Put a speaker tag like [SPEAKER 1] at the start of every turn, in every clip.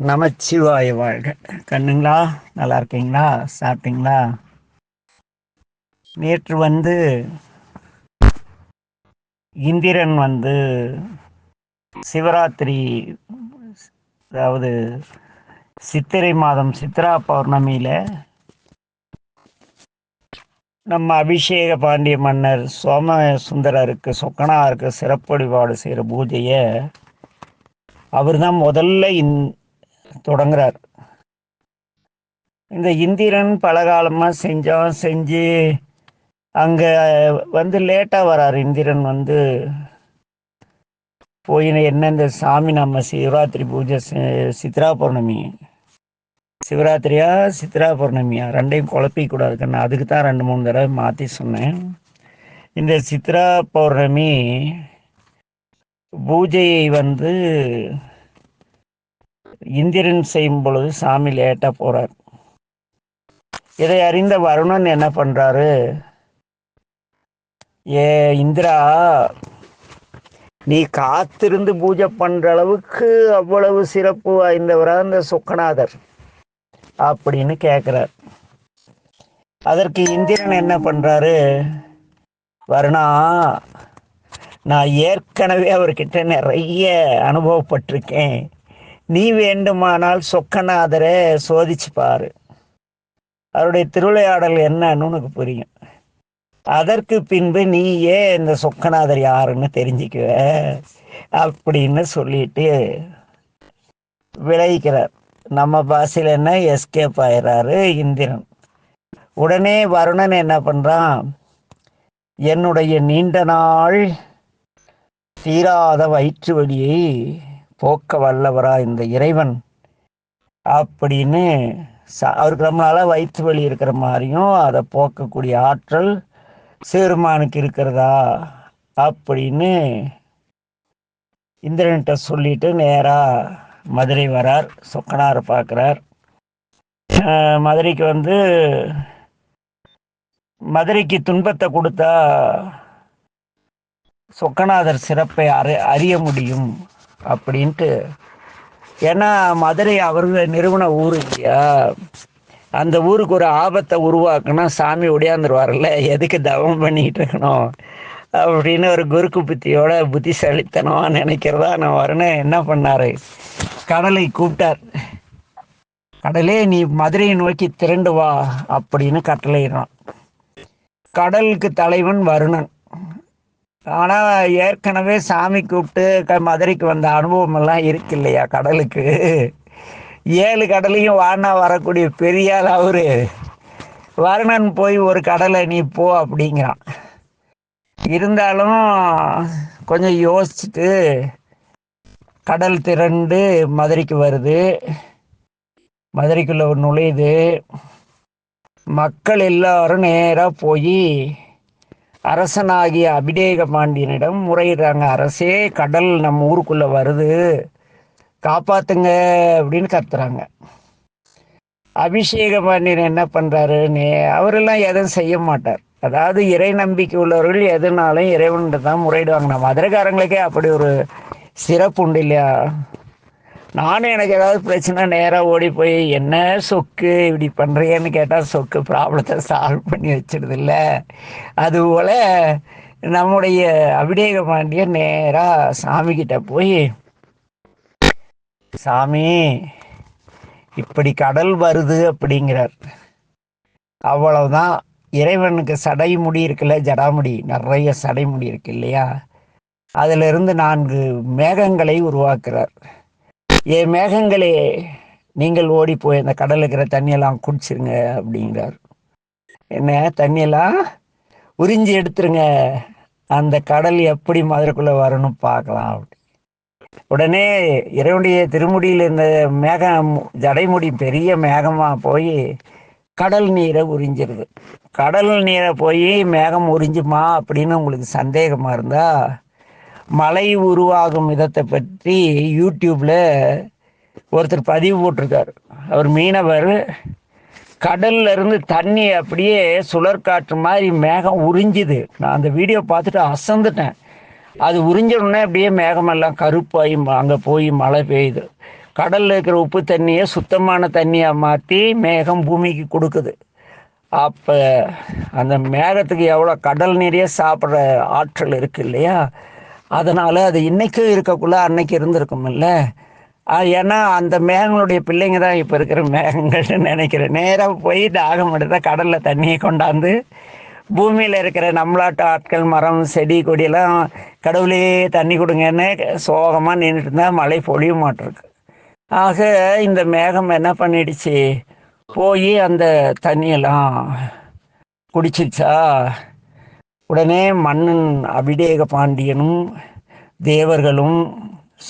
[SPEAKER 1] நமச்சிவாய வாழ்க. கண்ணுங்களா நல்லா இருக்கீங்களா? சாப்பிட்டீங்களா? நேற்று வந்து இந்திரன் வந்து சிவராத்திரி அதாவது சித்திரை மாதம் சித்ரா பௌர்ணமியில் நம்ம அபிஷேக பாண்டிய மன்னர் சோம சுந்தரருக்கு சொக்கனாருக்கு சிறப்பு வழிபாடு செய்கிற பூஜையை அவர் தான் முதல்ல இந் தொடங்குறார். இந்த இந்திரன் பல காலமாக செஞ்சோம் செஞ்சு அங்கே வந்து லேட்டாக வரார். இந்திரன் வந்து போய் என்ன இந்த சாமி நம்ம சிவராத்திரி பூஜை சித்ரா பௌர்ணமி. சிவராத்திரியா சித்ரா பௌர்ணமியா? ரெண்டையும் குழப்பிக்கூடாது கண்ணா. அதுக்கு தான் ரெண்டு மூணு தடவை மாற்றி சொன்னேன். இந்த சித்ரா பௌர்ணமி பூஜையை வந்து இந்திரன் செய்யும் பொழுது சாமி லேட்டாக போகிறார் இதை அறிந்த வருணன் என்ன பண்ணுறாரு ஏ இந்திரா நீ காத்திருந்து பூஜை பண்ணுற அளவுக்கு அவ்வளவு சிறப்பு வாய்ந்தவராக இந்த சுக்கநாதர்? அப்படின்னு கேட்குறார் அதற்கு இந்திரன் என்ன பண்ணுறாரு வருணா நான் ஏற்கனவே அவர்கிட்ட நிறைய அனுபவப்பட்டிருக்கேன். நீ வேண்டுமானால் சொக்கநாதரை சோதிச்சு பாரு. அவருடைய திருவிளையாடல் என்னன்னு உனக்கு புரியும். அதற்கு பின்பு நீயே இந்த சொக்கநாதர் யாருன்னு தெரிஞ்சுக்குவ. அப்படின்னு சொல்லிட்டு விளைவிக்கிறார். நம்ம பாஷையில் என்ன? எஸ்கேப் ஆயிடுறாரு இந்திரன். உடனே வருணன் என்ன பண்ணுறான் என்னுடைய நீண்ட நாள் தீராத வயிற்று வழியை போக்க வல்லவரா இந்த இறைவன் அப்படின்னு அவருக்கு நம்மளால வயிற்று வலி இருக்கிற மாதிரியும் அதை போக்கக்கூடிய ஆற்றல் சேருமானுக்கு இருக்கிறதா அப்படின்னு இந்திரன்கிட்ட சொல்லிட்டு நேராக மதுரை வரார் சொக்கனார் பார்க்குறார். மதுரைக்கு வந்து மதுரைக்கு துன்பத்தை கொடுத்தா சொக்கநாதர் சிறப்பை அறி அறிய முடியும். அப்படின்ட்டு. ஏன்னா மதுரை அவர்கள் நிறுவன ஊர் இல்லையா? அந்த ஊருக்கு ஒரு ஆபத்தை உருவாக்குனா சாமி உடையாந்துருவார்ல எதுக்கு தவம் பண்ணிட்டு இருக்கணும்? அப்படின்னு ஒரு குறுக்கு புத்தியோட புத்திசாலித்தனமாக நினைக்கிறதா நான் வரேன்னு என்ன பண்ணார்? கடலை கூப்பிட்டார். கடலே நீ மதுரையை நோக்கி திரண்டு வா அப்படின்னு கட்டளையிடுறான். கடலுக்கு தலைவன் வருணன். ஆனால் ஏற்கனவே சாமி கூப்பிட்டு க மதுரைக்கு வந்த அனுபவம் எல்லாம் இருக்கு இல்லையா கடலுக்கு? ஏழு கடலையும் வானா வரக்கூடிய பெரியால் அவரு. வருணன் போய் ஒரு கடலை நீ போ அப்படிங்கிறான். இருந்தாலும் கொஞ்சம் யோசிச்சுட்டு கடல் திரண்டு மதுரைக்கு வருது. மதுரைக்குள்ள நுழையுது. மக்கள் எல்லாரும் நேராக போய் அரசனாகிய அபிடேக பாண்டியனிடம் முறையிடுறாங்க அரசே கடல் நம்ம ஊருக்குள்ளே வருது. காப்பாத்துங்க அப்படின்னு கத்துறாங்க. அபிஷேக பாண்டியன் என்ன பண்ணுறாருன்னு அவரெல்லாம் எதுவும் செய்ய மாட்டார். அதாவது இறை நம்பிக்கை உள்ளவர்கள் எதுனாலும் இறைவன்கிட்ட தான் முறையிடுவாங்க. நம்ம மதுரைக்காரங்களுக்கே அப்படி ஒரு சிறப்பு உண்டு இல்லையா? நானும் எனக்கு ஏதாவது பிரச்சனை நேராக ஓடி போய் என்ன சொக்கு? இப்படி பண்ணுறியன்னு கேட்டால் சொக்கு ப்ராப்ளத்தை சால்வ் பண்ணி வச்சிடுது இல்லை அதுபோல் நம்முடைய அபிடேக பாண்டியன் நேராக சாமிக்கிட்ட போய் சாமி இப்படி கடல் வருது அப்படிங்கிறார். அவ்வளவுதான். இறைவனுக்கு சடைமுடி இருக்குல்ல ஜடாமுடி? நிறைய சடைமுடி இருக்கு இல்லையா? அதிலிருந்து நான்கு மேகங்களை உருவாக்குறார். ஏ மேகங்களே நீங்கள் ஓடி போய் அந்த கடல் இருக்கிற தண்ணியெல்லாம் குடிச்சிருங்க அப்படிங்கிறார். என்ன தண்ணியெல்லாம் உறிஞ்சி எடுத்துருங்க. அந்த கடல் எப்படி மதுரைக்குள்ளே வரணும் பார்க்கலாம் அப்படி. உடனே இறைவனுடைய திருமுடியில் இருந்த மேகம் ஜடைமுடி பெரிய மேகமாக போய் கடல் நீரை உறிஞ்சிருது. கடல் நீரை போய் மேகம் உறிஞ்சுமா அப்படின்னு உங்களுக்கு சந்தேகமாக இருந்தால் மழை உருவாகும் விதத்தை பற்றி யூடியூப்பில் ஒருத்தர் பதிவு போட்டிருக்கார். அவர் மீனவர் கடல்ல இருந்து தண்ணி அப்படியே சுழற்காற்று மாதிரி மேகம் உறிஞ்சுது. நான் அந்த வீடியோ பார்த்துட்டு அசந்துட்டேன். அது உறிஞ்ச உடனே அப்படியே மேகமெல்லாம் கருப்பாகி அங்கே போய் மழை பெய்யுது. கடலில் இருக்கிற உப்பு தண்ணியை சுத்தமான தண்ணியாக மாற்றி மேகம் பூமிக்கு கொடுக்குது. அப்போ அந்த மேகத்துக்கு எவ்வளோ கடல் நிறைய சாப்பிட்ற ஆற்றல் இருக்கு இல்லையா? அதனால் அது இன்றைக்கும் இருக்கக்குள்ள அன்னைக்கு இருந்திருக்குமில்ல ஆஹ் ஏன்னா அந்த மேகங்களுடைய பிள்ளைங்க தான் இப்போ இருக்கிற மேகங்கள்னு நினைக்கிறேன். நேராக போய் தாகம் எடுத்த கடலில் தண்ணியை கொண்டாந்து பூமியில் இருக்கிற நம்மளாட்ட ஆட்கள் மரம் செடி கொடியெல்லாம் கடவுளே தண்ணி கொடுங்கன்னு சோகமாக நின்றுட்டு இருந்தால் மழை பொழிய மாட்டிருக்கு. ஆக இந்த மேகம் என்ன பண்ணிடுச்சு? போய் அந்த தண்ணியெல்லாம் குடிச்சிச்சா உடனே மன்னன் அபிடேக பாண்டியனும் தேவர்களும்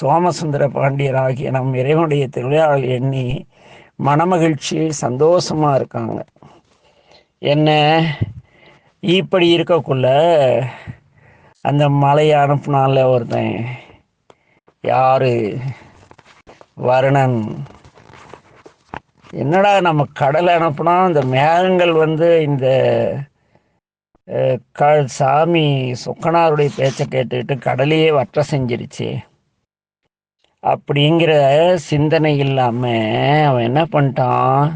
[SPEAKER 1] சோமசுந்தர பாண்டியர் ஆகிய நம் இறைவனுடைய திருவிழாவை எண்ணி மனமகிழ்ச்சி சந்தோஷமாக இருக்காங்க. என்ன? இப்படி இருக்கக்குள்ள அந்த மலையை அனுப்புனால ஒருத்தன். யாரு? வருணன். என்னடா நம்ம கடலை அனுப்புனா இந்த மேகங்கள் வந்து இந்த க சாமி சொக்கனாருடைய பேச்சை கேட்டுக்கிட்டு கடலையே வற்ற செஞ்சிருச்சு. அப்படிங்கிற சிந்தனை இல்லாம அவன் என்ன பண்ணிட்டான்?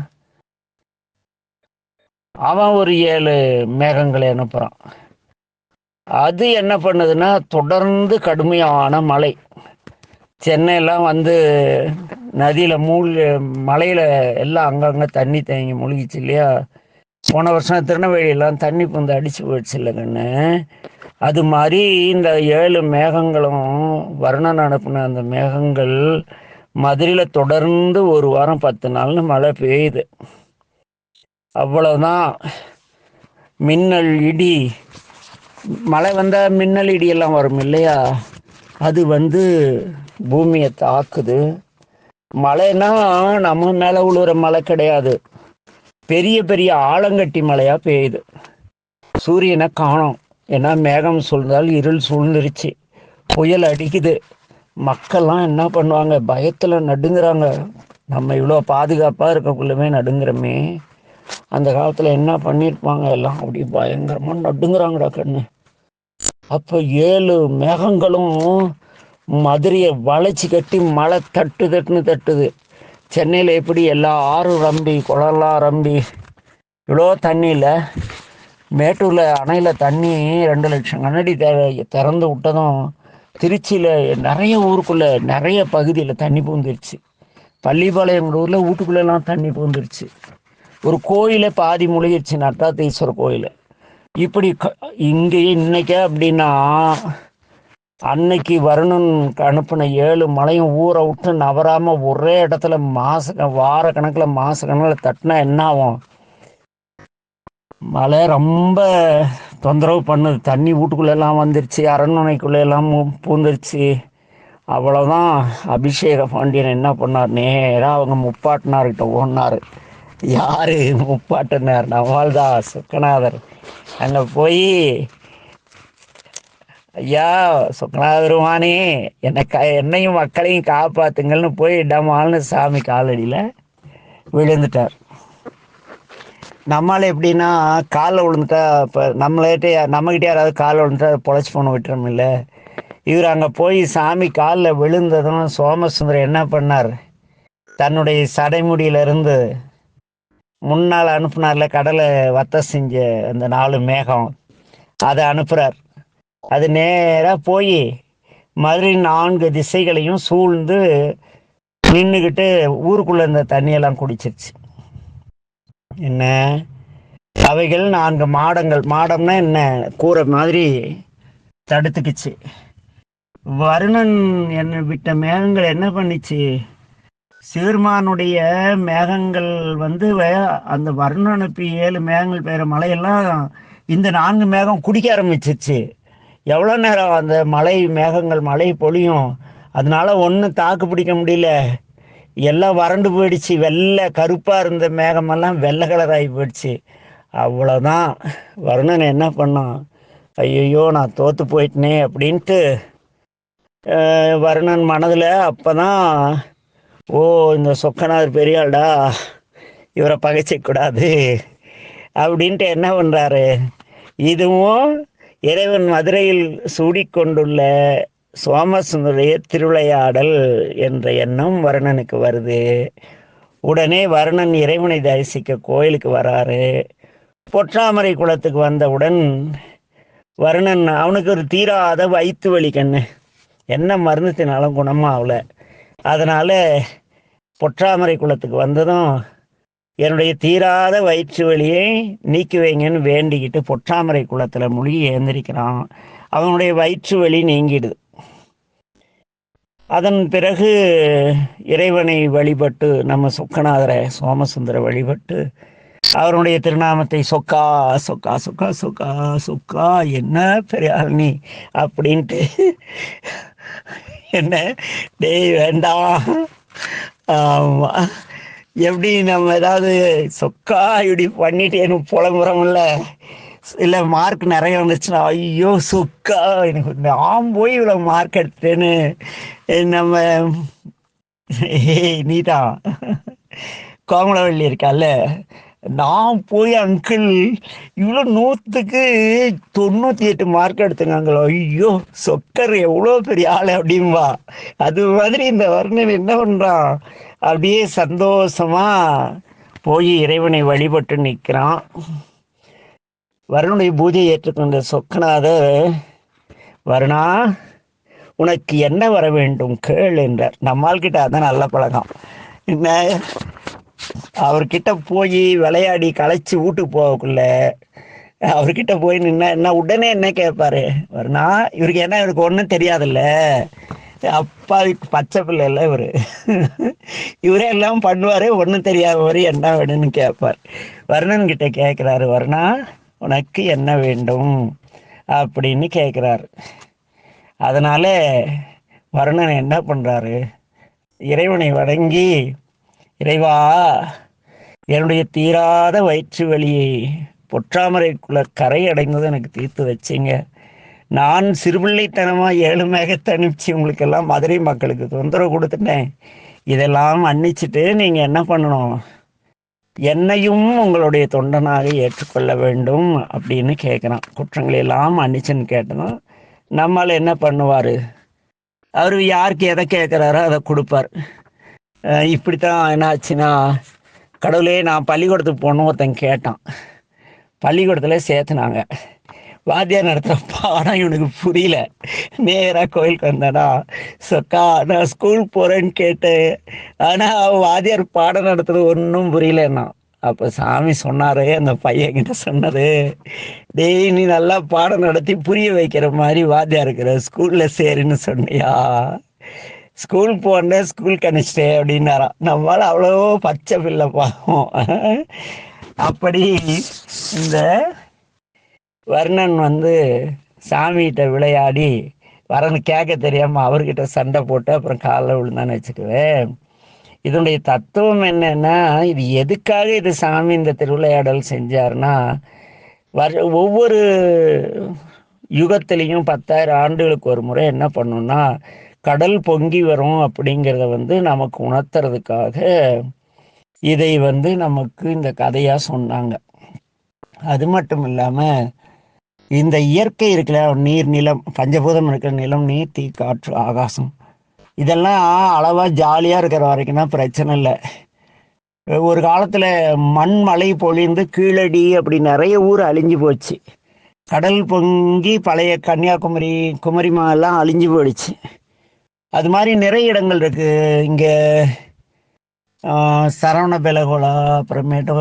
[SPEAKER 1] அவன் ஒரு ஏழு மேகங்களை அனுப்புறான். அது என்ன பண்ணுதுன்னா தொடர்ந்து கடுமையான மழை. சென்னையெல்லாம் வந்து நதியில் மூழ்கி மலையில் எல்லாம் அங்கங்கே தண்ணி தேங்கி மூழ்கிச்சு இல்லையா? போன வருஷம் திருநெல்வேலியெல்லாம் தண்ணி புந்து அடித்து போயிடுச்சு இல்லை அது மாதிரி இந்த ஏழு மேகங்களும் வர்ணன் அனுப்பின அந்த மேகங்கள் மதுரையில் தொடர்ந்து ஒரு வாரம் பத்து நாள்னு மழை பெய்யுது. அவ்வளோதான் மின்னல் இடி. மழை வந்தால் மின்னல் இடியெல்லாம் வரும் இல்லையா? அது வந்து பூமியை தாக்குது. மழைன்னா நம்ம மேலே உழுவுற மழை கிடையாது. பெரிய பெரிய ஆலங்கட்டி மழையா பெய்யுது. சூரியனை காணோம். ஏன்னா மேகம் சூழ்ந்தால் இருள் சூழ்ந்துருச்சு. புயல் அடிக்குது. மக்கள்லாம் என்ன பண்ணுவாங்க? பயத்தில் நடுங்குறாங்க. நம்ம இவ்வளோ பாதுகாப்பாக இருக்கக்குள்ளவே நடுங்குறோமே. அந்த காலத்தில் என்ன பண்ணியிருப்பாங்க எல்லாம் அப்படி பயங்கரமாக நடுங்குறாங்கடா கண்ணு. அப்போ ஏழு மேகங்களும் மதுரையை வளைச்சி கட்டி மழை தட்டு தட்டுன்னு தட்டுது. சென்னையில் எப்படி எல்லா ஆறும் ரம்பி குளம்லாம் ரம்பி இவ்வளோ தண்ணியில் மேட்டூரில் அணையில் தண்ணி ரெண்டு லட்சம் கண்ணாடி திறந்து விட்டதும் திருச்சியில் நிறைய ஊருக்குள்ளே நிறைய பகுதியில் தண்ணி பூந்துருச்சு பள்ளிப்பாளையம் ஊரில் வீட்டுக்குள்ளெல்லாம் தண்ணி பூந்துருச்சு ஒரு கோயிலை பாதி முழுகிருச்சு நட்டாத்தீஸ்வரர் கோயில். இப்படி க- இங்கேயே இன்னைக்கே அப்படின்னா அன்னைக்கு வருணன் அனுப்பின ஏழு மலையும் ஊரை விட்டு நவராம ஒரே இடத்துல மாச வார கணக்கில் மாச கணக்கில் தட்டினா என்ன ஆகும்? மழை ரொம்ப தொந்தரவு பண்ணுது. தண்ணி வீட்டுக்குள்ள எல்லாம் வந்துருச்சு அரண்மனைக்குள்ள எல்லாம் பூந்துருச்சு. அவ்வளோதான் அபிஷேக பாண்டியன் என்ன பண்ணார்? நேராக அவங்க முப்பாட்டினார்கிட்ட ஓடினார். யாரு முப்பாட்டினார்? நவால்தா சுக்கநாதர். அங்கே போய் ஐயா சொக்கநாதருமானே என்னை க என்னையும் மக்களையும் காப்பாத்துங்கள்னு போய் டமால்னு சாமி காலடியில் விழுந்துட்டார். நம்மளால் எப்படின்னா காலில் விழுந்துட்டா இப்போ நம்மள்கிட்ட நம்மகிட்ட யாராவது காலில் விழுந்துட்டா பொழைச்சி போன விட்டுறோம் இல்லை. இவர் அங்கே போய் சாமி காலில் விழுந்ததும் சோமசுந்தரம் என்ன பண்ணார்? தன்னுடைய சடைமுடியிலிருந்து முன்னால் அனுப்புனார்ல கடலை வத்த செஞ்ச அந்த நாலு மேகம் அதை அனுப்புகிறார் அது நேராக போய் மதுரை நான்கு திசைகளையும் சூழ்ந்து நின்றுக்கிட்டு ஊருக்குள்ளே இருந்த தண்ணியெல்லாம் குடிச்சிருச்சு. என்ன? அவைகள் நான்கு மாடங்கள். மாடம்னா என்ன? கூரை மாதிரி தடுத்துக்குச்சு. வருணன் என்ன விட்ட மேகங்கள் என்ன பண்ணிச்சு? சீர்மானுடைய மேகங்கள் வந்து அந்த வருணனுக்கு ஏழு மேகங்கள் பெய்கிற மலையெல்லாம் இந்த நான்கு மேகம் குடிக்க ஆரம்பிச்சிச்சு எவ்வளோ நேரம் அந்த மழை மேகங்கள் மழை பொழியும்? அதனால ஒன்றும் தாக்கு பிடிக்க முடியல. எல்லாம் வறண்டு போயிடுச்சு. வெள்ளை கருப்பாக இருந்த மேகமெல்லாம் வெள்ளை கலர் ஆகி போயிடுச்சு. அவ்வளோதான் வருணன் என்ன பண்ணான்? ஐயோ நான் தோற்று போயிட்டனே அப்படின்ட்டு வருணன் மனதில் அப்போ தான் ஓ இந்த சொக்கனார் பெரியாள்டா இவரை பகைச்சிக்கூடாது அப்படின்ட்டு என்ன பண்ணுறாரு இதுவும் இறைவன் மதுரையில் சூடிக்கொண்டுள்ள சோமசுந்தருடைய திருவிளையாடல் என்ற எண்ணம் வருணனுக்கு வருது. உடனே வருணன் இறைவனை தரிசிக்க கோயிலுக்கு வராரு. பொற்றாமரை குளத்துக்கு வந்தவுடன் வருணன் அவனுக்கு ஒரு தீராத வயிற்று வலி கண்ணு. என்ன மருந்துத்தினாலும் குணமாகல. அதனால் பொற்றாமரை குளத்துக்கு வந்ததும் என்னுடைய தீராத வயிற்று வலியை நீக்கி வைங்கன்னு வேண்டிக்கிட்டு பொற்றாமரை குளத்தில் மூழ்கி ஏந்திரிக்கிறான் அவனுடைய வயிற்று வலி நீங்கிடுது. அதன் பிறகு இறைவனை வழிபட்டு நம்ம சொக்கநாதரை சோமசுந்தர வழிபட்டு அவருடைய திருநாமத்தை சொக்கா சொக்கா சொக்கா சொக்கா சொக்கா என்ன பெரியாள் நீ அப்படின்ட்டு என்ன டேய் வேண்டாம். ஆமா. எப்படி நம்ம ஏதாவது சொக்கா இப்படி பண்ணிட்டு எனக்கு புலம்புறோம்ல? இல்லை மார்க் நிறைய வந்துச்சுன்னா ஐயோ சொக்கா எனக்கு நான் போய் இவ்வளோ மார்க் எடுத்துட்டேன்னு நம்ம ஏய் நீதான். கோமலவள்ளி இருக்கால நான் போய் அங்கிள் இவ்வளோ நூற்றுக்கு தொண்ணூற்றி எட்டு மார்க் எடுத்துங்க அங்கிள் ஐயோ சொக்கர் எவ்வளோ பெரிய ஆள் அப்படிம்பா. அது மாதிரி இந்த வர்ணன் என்ன பண்ணுறான் அப்படியே சந்தோஷமாக போய் இறைவனை வழிபட்டு நிற்கிறான். வருணுடைய பூஜையை ஏற்றுக்கொண்ட சொக்கநாதர் வருணா உனக்கு என்ன வர வேண்டும்? கேள் என்றார். நம்மால்கிட்ட அதான் நல்ல பழக்கம். என்ன? அவர்கிட்ட போய் விளையாடி களைச்சி வீட்டுக்கு போகக்குள்ள அவர்கிட்ட போய் நின்னா என்ன? உடனே என்ன கேட்பாரு? வருணா இவருக்கு என்ன? இவருக்கு ஒன்றும் தெரியாதுல்ல. அப்பா பச்சை பிள்ளை இல்லை இவர். இவரே எல்லாம் பண்ணுவார் ஒன்றும் தெரியாத மாதிரி என்ன வேணும்னு கேட்பார் வர்ணன் கிட்ட கேட்குறாரு வர்ணா உனக்கு என்ன வேண்டும்? அப்படின்னு கேட்குறாரு அதனால வர்ணன் என்ன பண்ணுறாரு இறைவனை வணங்கி இறைவா என்னுடைய தீராத வயிற்று வலியை பொற்றாமரைக்குள்ள கரை அடைந்தது எனக்கு தீர்த்து வச்சிங்க. நான் சிறுபிள்ளைத்தனமாக ஏழு மேகத்தை அனுப்பிச்சு உங்களுக்கெல்லாம் மதுரை மக்களுக்கு தொந்தரவு கொடுத்துட்டேன். இதெல்லாம் மன்னிச்சுட்டு நீங்கள் என்ன பண்ணணும்? என்னையும் உங்களுடைய தொண்டனாக ஏற்றுக்கொள்ள வேண்டும் அப்படின்னு கேட்குறான் குற்றங்களை எல்லாம் மன்னிச்சுன்னு கேட்டதும் நம்மளால் என்ன பண்ணுவார்? அவர் யாருக்கு எதை கேட்குறாரோ அதை கொடுப்பார். இப்படித்தான் என்ன ஆச்சுன்னா கடவுளே நான் பள்ளிக்கூடத்துக்கு போகணும் ஒருத்தன் கேட்டான். பள்ளிக்கூடத்தில் சேர்த்துனாங்க. வாத்தியார் நடத்துகிற பாடம் இவனுக்கு புரியல. நேராக கோயிலுக்கு வந்தானா? சொக்கா நான் ஸ்கூல் போகிறேன்னு கேட்டேன். ஆனால் வாத்தியார் பாடம் நடத்துறது ஒன்றும் புரியலன்னா. அப்போ சாமி சொன்னார் அந்த பையன்கிட்ட சொன்னது டேய் நீ நல்லா பாடம் நடத்தி புரிய வைக்கிற மாதிரி வாத்தியார் இருக்கிற ஸ்கூலில் சேருன்னு சொன்னியா? ஸ்கூல் போனேன் ஸ்கூல் கணிச்சிட்டே அப்படின்னாராம் நம்மளால் அவ்வளோ பச்சை பிள்ளை பாவம். அப்படி இந்த வர்ணன் வந்து சாமிகிட்ட விளையாடி வரன்னு கேட்க தெரியாமல் அவர்கிட்ட சண்டை போட்டு அப்புறம் காலில் விழுந்தான்னு வச்சுக்குவேன். இதனுடைய தத்துவம் என்னன்னா இது எதுக்காக இது சாமி இந்த திருவிளையாடல் செஞ்சார்னா வர ஒவ்வொரு யுகத்திலையும் பத்தாயிரம் ஆண்டுகளுக்கு ஒரு முறை என்ன பண்ணோம்னா கடல் பொங்கி வரும் அப்படிங்கிறத வந்து நமக்கு உணர்த்துறதுக்காக இதை வந்து நமக்கு இந்த கதையாக சொன்னாங்க. அது மட்டும் இல்லாமல் இந்த இயற்கை இருக்கிற நீர் நிலம் பஞ்சபூதம் இருக்கிற நிலம் நீர் தீ காற்று ஆகாசம். இதெல்லாம் அளவாக ஜாலியாக இருக்கிற வரைக்கும் தான் பிரச்சனை இல்லை. ஒரு காலத்தில் மண் மலை பொழிந்து கீழடி அப்படி நிறைய ஊர் அழிஞ்சு போச்சு. கடல் பொங்கி பழைய கன்னியாகுமரி குமரிமாலாம் அழிஞ்சு போயிடுச்சு. அது மாதிரி நிறைய இடங்கள் இருக்குது இங்கே சரவண பெலகோலா அப்புறமேட்டு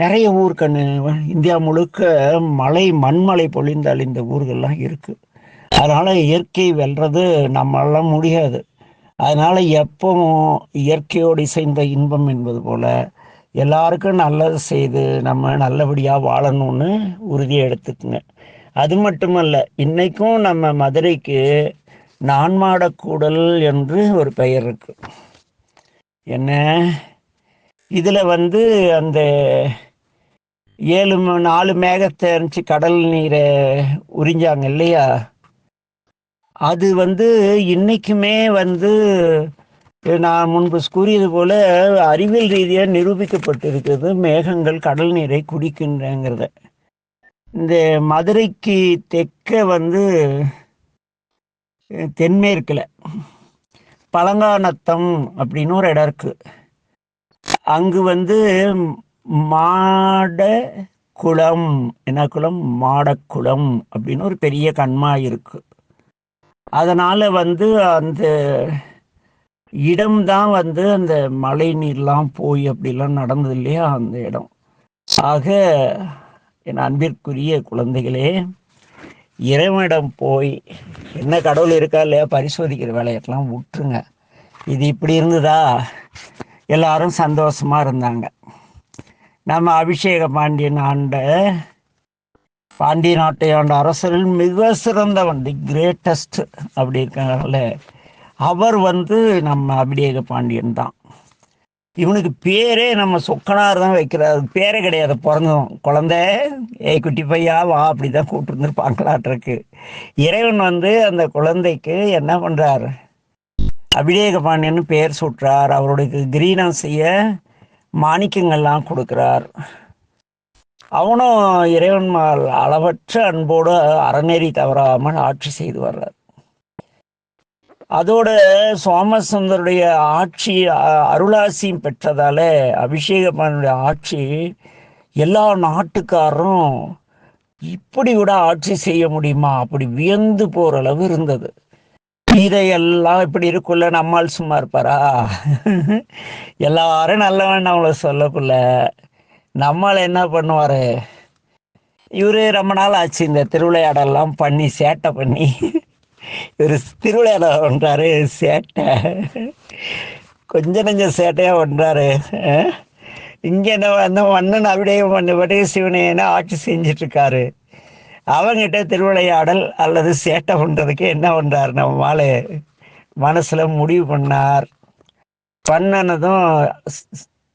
[SPEAKER 1] நிறைய ஊர் கண்ணு இந்தியா முழுக்க மலை மண்மலை பொழிந்து அழிந்த ஊர்கள்லாம் இருக்குது அதனால் இயற்கை வெல்றது நம்மளால முடியாது. அதனால் எப்பவும் இயற்கையோடு இசைந்த இன்பம் என்பது போல் எல்லாருக்கும் நல்லது செய்து நம்ம நல்லபடியாக வாழணும்னு உறுதியை எடுத்துக்குங்க. அது மட்டுமல்ல இன்றைக்கும் நம்ம மதுரைக்கு நான்மாடக்கூடல் என்று ஒரு பெயர் இருக்குது என்ன? இதில் வந்து அந்த ஏழு நாலு மேகத்தை அனுப்பிச்சு கடல் நீரை உறிஞ்சாங்க இல்லையா? அது வந்து இன்னைக்குமே வந்து நான் முன்பு கூறியது போல அறிவியல் ரீதியாக நிரூபிக்கப்பட்டிருக்கிறது மேகங்கள் கடல் நீரை குடிக்கின்றங்கிறத. இந்த மதுரைக்கு தெற்க வந்து தென்மேற்கில் பழங்கானத்தம் அப்படின்னு ஒரு இடம் இருக்குது அங்கு வந்து மாட குளம். என்ன குளம்? மாடக்குளம் அப்படின்னு ஒரு பெரிய கண்மாய் இருக்கு. அதனால் வந்து அந்த இடம்தான் வந்து அந்த மழை நீர்லாம் போய் அப்படிலாம் நடந்தது இல்லையா? அந்த இடம். ஆக என் அன்பிற்குரிய குழந்தைகளே இறைவனிடம் போய் என்ன கடவுள் இருக்கா இல்லையா? பரிசோதிக்கிற வேலையெல்லாம் விட்டுருங்க. இது இப்படி இருந்ததா? எல்லாரும் சந்தோஷமா இருந்தாங்க. நம்ம அபிஷேக பாண்டியன் ஆண்ட பாண்டிய நாட்டை ஆண்ட அரசரில் மிக சிறந்தவன் தி கிரேட்டஸ்ட் அப்படி இருக்காங்கல்ல. அவர் வந்து நம்ம அபிஷேக பாண்டியன் தான். இவனுக்கு பேரே நம்ம சொக்கனார் தான் வைக்கிறார். பேரே கிடையாது பிறந்தோம் குழந்தை ஏய் குட்டி பையா வா அப்படிதான் கூப்பிட்டுருந்துருப்பாங்களாட்டிருக்கு இறைவன் வந்து அந்த குழந்தைக்கு என்ன பண்ணுறாரு அபிஷேக பாண்டியன் பெயர் சுற்றார் அவருடைய கிரீனம் செய்ய மாணிக்கங்கள்லாம் கொடுக்கிறார். அவனும் இறைவன்மால் அளவற்ற அன்போடு அறநெறி தவறாமல் ஆட்சி செய்து வர்றார். அதோட சோமசுந்தருடைய ஆட்சி அ- அருளாசியும் பெற்றதால அபிஷேகபானுடைய ஆட்சி எல்லா நாட்டுக்காரரும் இப்படி கூட ஆட்சி செய்ய முடியுமா? அப்படி வியந்து போகிற அளவு இருந்தது. கீதையெல்லாம் இப்படி இருக்குள்ள நம்மால் சும்மா இருப்பாரா? எல்லாரும் நல்லவன் அவங்கள சொல்லக்குள்ள. நம்மால் என்ன பண்ணுவாரு? இவரு ரொம்ப நாள் ஆச்சு இந்த திருவிளையாடெல்லாம் பண்ணி சேட்டை பண்ணி. இவர் திருவிளையாட ஒன்றாரு சேட்டை. கொஞ்சம் கொஞ்சம் சேட்டையாக பண்றாரு இங்கே என்ன அந்த மன்னன் அப்படியே பண்ணபடி சிவனேன ஆட்சி செஞ்சிட்ருக்காரு. இருக்காரு அவங்கிட்ட திருவிளையாடல் அல்லது சேட்டை பண்ணுறதுக்கு என்ன பண்ணுறார் நம்ம ஆளு மனசுல முடிவு பண்ணார். பண்ணனதும்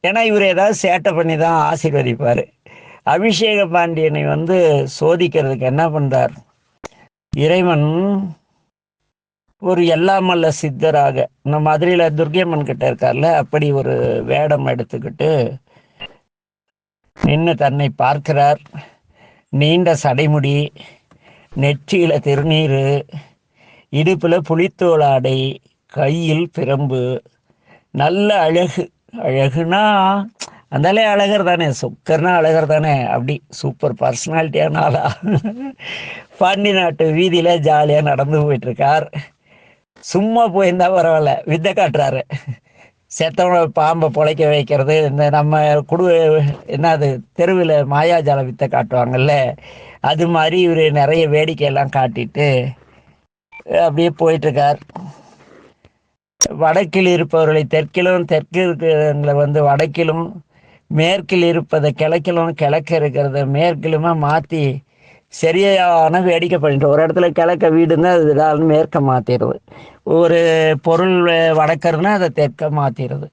[SPEAKER 1] ஏன்னா இவர் ஏதாவது சேட்டை பண்ணி தான் ஆசீர்வதிப்பார். அபிஷேக பாண்டியனை வந்து சோதிக்கிறதுக்கு என்ன பண்ணுறார் இறைவன் ஒரு எல்லாமல்ல சித்தராக. இந்த மதுரையில் துர்கையம்மன் கிட்ட இருக்கார்ல அப்படி ஒரு வேடம் எடுத்துக்கிட்டு நின்று தன்னை பார்க்கிறார். நீண்ட சடைமுடி நெற்றியில் திருநீர் இடுப்பில் புலித்தோலாடை கையில் பிரம்பு. நல்ல அழகு. அழகுனா அந்தாலே அழகர் தானே சொக்கர்னா அழகர் தானே அப்படி சூப்பர் பர்சனாலிட்டியான ஆளா. பாண்டி நாட்டு வீதியில் ஜாலியாக நடந்து போயிட்டுருக்கார் சும்மா போயிருந்தா பரவாயில்ல வித்தை காட்டுறாரு. செத்தவனை பாம்பை பொழைக்க வைக்கிறது இந்த நம்ம குடு என்னது தெருவில் மாயாஜால வித்தை காட்டுவாங்கல்ல அது மாதிரி இவர் நிறைய வேடிக்கையெல்லாம் காட்டிட்டு அப்படியே போயிட்டுருக்கார். வடக்கில் இருப்பவர்களை தெற்கிலும் தெற்கு இருக்கிறவங்களை வந்து வடக்கிலும் மேற்கில் இருப்பதை கிழக்கிலும் கிழக்க இருக்கிறத மேற்கிலுமே மாற்றி சரியான வேடிக்கை பண்ணிட்டு ஒரு இடத்துல கிழக்க வீடுன்னா அது மேற்க மாற்றிடுது ஒரு பொருள் வ- வடக்கருன்னா அதை தெற்க மாற்றிடுது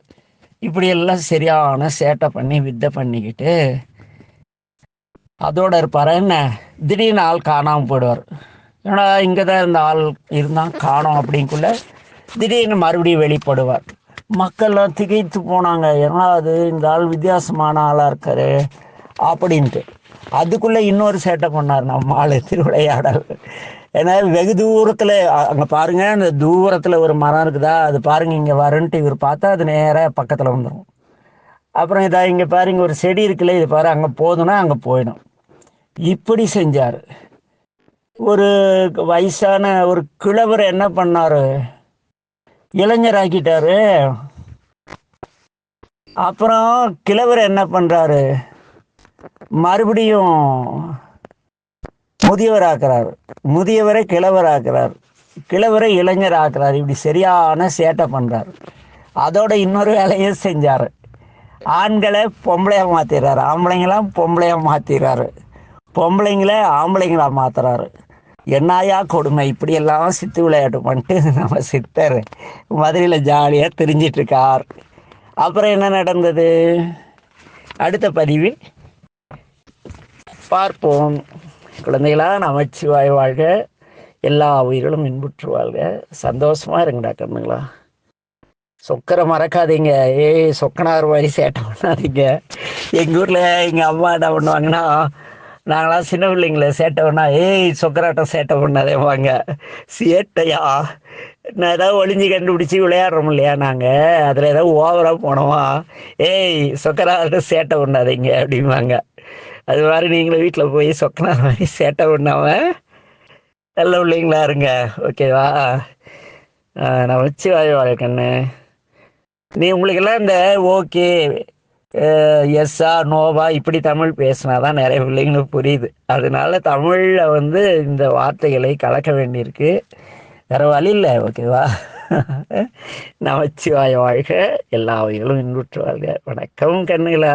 [SPEAKER 1] இப்படி எல்லாம் சரியான சேட்டை பண்ணி வித்தை பண்ணிக்கிட்டு அதோட இருப்பார். என்ன? திடீர்னு ஆள் காணாமல் போயிடுவார். ஏன்னா இங்கே தான் இந்த ஆள் இருந்தால் காணோம் அப்படிங்குள்ள திடீர்னு மறுபடியும் வெளிப்படுவார். மக்கள்லாம் திகைத்து போனாங்க. ஏன்னா அது? இந்த ஆள் வித்தியாசமான ஆளாக இருக்காரு அப்படின்ட்டு. அதுக்குள்ளே இன்னொரு சேட்டை பண்ணார். நம்ம ஆள் திருவிளையாடல். ஏன்னா வெகு தூரத்தில் அங்கே பாருங்க அந்த தூரத்தில் ஒரு மரம் இருக்குதா அது பாருங்க இங்கே வரன்ட்டு இவர் பார்த்தா அது நேராக பக்கத்தில் வந்துடும் அப்புறம் இதா இங்கே பாருங்க ஒரு செடி இருக்குல்ல இது பாரு அங்கே போதுன்னா அங்கே போயிடும். இப்படி செஞ்சார். ஒரு வயசான ஒரு கிழவர் என்ன பண்ணாரு? இளைஞராக்கிட்டாரு அப்புறம் கிழவர் என்ன பண்றாரு? மறுபடியும் முதியவராக்குறாரு. முதியவரை கிழவராக்குறார். கிழவரை இளைஞர் ஆக்குறாரு இப்படி சரியான சேட்டை பண்ணுறாரு அதோட இன்னொரு வேலையும் செஞ்சார். ஆண்களை பொம்பளையாக மாற்றிடுறாரு ஆம்பளைங்களாம் பொம்பளையாக மாற்றிடுறாரு பொம்பளைங்களை ஆம்பளைங்களா மாற்றுறாரு என்னாயா கொடுமை? இப்படியெல்லாம் சித்து விளையாட்டு பண்ணிட்டு நம்ம சித்தர் மதுரையில் ஜாலியாக தெரிஞ்சிட்ருக்கார். அப்புறம் என்ன நடந்தது? அடுத்த பதிவில் பார்ப்போம். குழந்தைகளா நமச்சிவாய் வாழ்க. எல்லா உயிர்களும் இன்புற்று வாழ்க. சந்தோஷமா இருங்கடா கண்ணுங்களா. சொக்கரை மறக்காதீங்க. ஏய் சொக்கனார் மாதிரி சேட்டை பண்ணாதீங்க. எங்கள் ஊரில் எங்கள் அம்மா என்ன பண்ணுவாங்கன்னா நாங்களாம் சின்ன பிள்ளைங்கள சேட்டை பண்ணா ஏய் சொக்கராட்டம் சேட்டை பண்ணாதே வாங்க சேட்டையா? நான் ஏதாவது ஒளிஞ்சு கண்டுபிடிச்சி விளையாடுறோம் இல்லையா நாங்கள் அதில் ஏதாவது ஓவராக போனோமா? ஏய் சொக்கராட்டம் சேட்டை பண்ணாதீங்க அப்படிம்பாங்க. அது மாதிரி நீங்களும் வீட்டில் போய் சொக்கனா மாதிரி சேட்டை பண்ணாம நல்ல பிள்ளைங்களா இருங்க. ஓகேவா நான் வச்சு வாய் கண்ணு நீ உங்களுக்கெல்லாம் இந்த ஓகே எஸ்ஸா நோவா இப்படி தமிழ் பேசினா தான் நிறைய பிள்ளைங்களுக்கு புரியுது. அதனால தமிழில் வந்து இந்த வார்த்தைகளை கலக்க வேண்டியிருக்கு. வேறு வழி இல்லை. ஓகேவா நமச்சிவாய வாழ்க. எல்லா வகைகளும் இன்புற்று வாழ்க. வணக்கம் கண்ணுகளா.